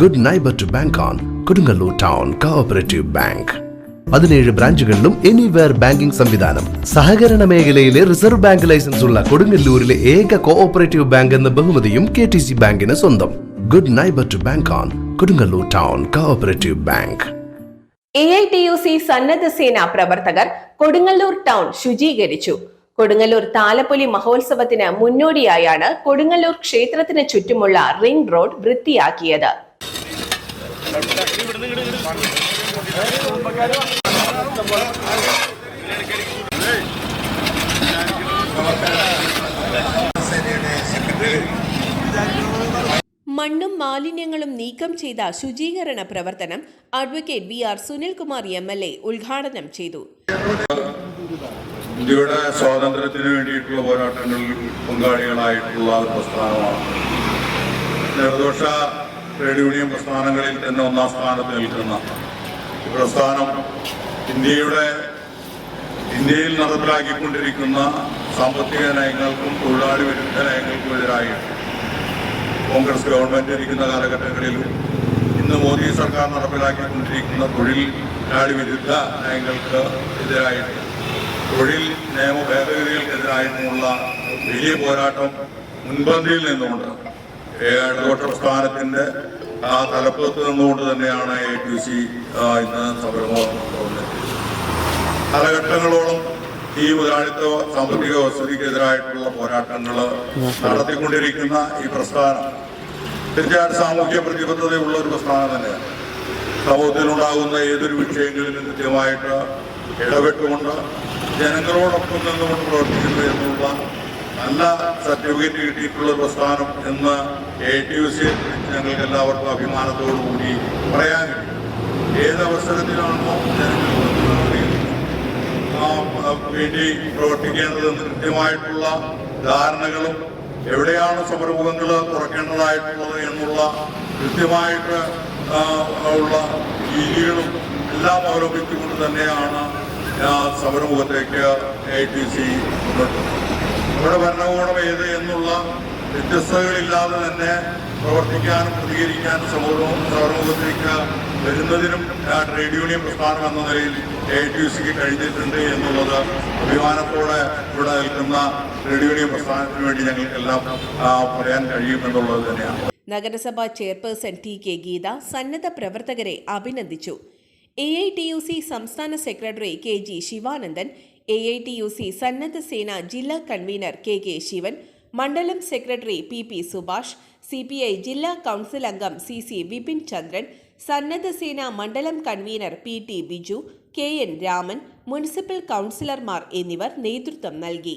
Good neighbour to bank on Kodungallur town cooperative bank പതിനേഴ് ബ്രാഞ്ചുകളിലും anywhere banking സംവിധാനം. സഹകരണ മേഖലയിലെ റിസർവ് ബാങ്ക് ലൈസൻസ് ഉള്ള കൊടുങ്ങല്ലൂരിലെ ഏക കോഓപ്പറേറ്റീവ് ബാങ്ക് എന്ന ബഹുമതിയും കെ ടി സി ബാങ്കിന് സ്വന്തം. Good neighbour to bank on Kodungallur town cooperative bank A I T U C സന്നദ്ധ സേന പ്രവർത്തകർ കൊടുങ്ങല്ലൂർ ടൗൺ ശുചീകരിച്ചു. കൊടുങ്ങല്ലൂർ താലപ്പൊലി മഹോത്സവത്തിന് മുന്നോടിയായാണ് കൊടുങ്ങല്ലൂർ ക്ഷേത്രത്തിന് ചുറ്റുമുള്ള റിംഗ് റോഡ് വൃത്തിയാക്കിയത്. മണ്ണും മാലിന്യങ്ങളും നീക്കം ചെയ്ത ശുചീകരണ പ്രവർത്തനം advocate V R Sunilkumar M L A ഉദ്ഘാടനം ചെയ്തു. ഇന്ത്യയുടെ സ്വാതന്ത്ര്യത്തിന് വേണ്ടിയിട്ടുള്ള പോരാട്ടങ്ങളിൽ പങ്കാളികളായിട്ടുള്ള പ്രസ്ഥാനമാണ്. നിർദോഷ ട്രേഡ് യൂണിയൻ പ്രസ്ഥാനങ്ങളിൽ തന്നെ ഒന്നാം സ്ഥാനത്ത് നിൽക്കുന്ന പ്രസ്ഥാനം ഇന്ത്യയുടെ ഇന്ത്യയിൽ നടപ്പിലാക്കിക്കൊണ്ടിരിക്കുന്ന സാമ്പത്തിക നയങ്ങൾക്കും തൊഴിലാളി വിരുദ്ധ നയങ്ങൾക്കും എതിരായിട്ട് കോൺഗ്രസ് ഗവൺമെന്റ് ഇരിക്കുന്ന കാലഘട്ടങ്ങളിലും ഇന്ന് മോദി സർക്കാർ നടപ്പിലാക്കിക്കൊണ്ടിരിക്കുന്ന തൊഴിലാളി വിരുദ്ധ നയങ്ങൾക്ക് എതിരായിട്ട് തൊഴിൽ നിയമ ഭേദഗതികൾക്കെതിരായിട്ടുമുള്ള വലിയ പോരാട്ടം മുൻപന്തിയിൽ നിന്നുകൊണ്ട് ഇടതുപക്ഷ പ്രസ്ഥാനത്തിന്റെ ആ തലപ്പത്ത് നിന്നുകൊണ്ട് തന്നെയാണ് എ ടി സി ഇന്ന് സംരംഭം കാലഘട്ടങ്ങളോളം ഈ മുതലാളിത്ത സാമ്പത്തിക വ്യവസ്ഥയ്ക്കെതിരായിട്ടുള്ള പോരാട്ടങ്ങൾ നടത്തിക്കൊണ്ടിരിക്കുന്ന ഈ പ്രസ്ഥാനം തീർച്ചയായിട്ടും സാമൂഹ്യ പ്രതിബദ്ധതയുള്ള ഒരു പ്രസ്ഥാനം തന്നെയാണ്. സമൂഹത്തിലുണ്ടാകുന്ന ഏതൊരു വിഷയങ്ങളിലും കൃത്യമായിട്ട് ഇടപെട്ടുകൊണ്ട് ജനങ്ങളോടൊപ്പം നിന്നുകൊണ്ട് പ്രവർത്തിക്കുന്നു എന്നുള്ള നല്ല സർട്ടിഫിക്കറ്റ് കിട്ടിയിട്ടുള്ള പ്രസ്ഥാനം എന്ന് എ ടി യു സി ഞങ്ങൾക്ക് എല്ലാവർക്കും അഭിമാനത്തോടു കൂടി പറയാൻ കഴിയും ഏത് അവസരത്തിലാണോ വേണ്ടി പ്രവർത്തിക്കേണ്ടതെന്ന് കൃത്യമായിട്ടുള്ള ധാരണകളും എവിടെയാണ് സമരമുഖങ്ങൾ തുറക്കേണ്ടതായിട്ടുള്ളത് എന്നുള്ള കൃത്യമായിട്ട് ഉള്ള രീതികളും എല്ലാം അവലംബിച്ചുകൊണ്ട് തന്നെയാണ് സമരമുഖത്തേക്ക് എ ടി സി മുന്നോട്ട്. നമ്മുടെ ഭരണകൂടം ഏത് എന്നുള്ള വ്യത്യസ്തതകളില്ലാതെ തന്നെ പ്രവർത്തിക്കാനും പ്രതികരിക്കാനും സമൂഹവും സമൂഹത്തിലേക്ക് വരുന്നതിനും ട്രേഡ് യൂണിയൻ പ്രസ്ഥാനം എന്ന നിലയിൽ എ ടി സിക്ക് കഴിഞ്ഞിട്ടുണ്ട് എന്നുള്ളത് അഭിമാനത്തോടെ ഇവിടെ നിൽക്കുന്ന ട്രേഡ് യൂണിയൻ പ്രസ്ഥാനത്തിന് വേണ്ടി ഞങ്ങൾക്കെല്ലാം പറയാൻ കഴിയുമെന്നുള്ളത് തന്നെയാണ്. നഗരസഭാ ചെയർപേഴ്സൺ ടി കെ ഗീത സന്നദ്ധ പ്രവർത്തകരെ അഭിനന്ദിച്ചു. A I T U C സംസ്ഥാന secretary K G Sivanandan A I T U C സന്നദ്ധ സേന ജില്ലാ കൺവീനർ കെ കെ ശിവൻ മണ്ഡലം secretary P P Subhash C P I ജില്ലാ കൗൺസിൽ അംഗം സി സി വിപിൻ ചന്ദ്രൻ സന്നദ്ധ സേന മണ്ഡലം convener P T Biju K N Raman municipal കൗൺസിലർമാർ എന്നിവർ നേതൃത്വം നൽകി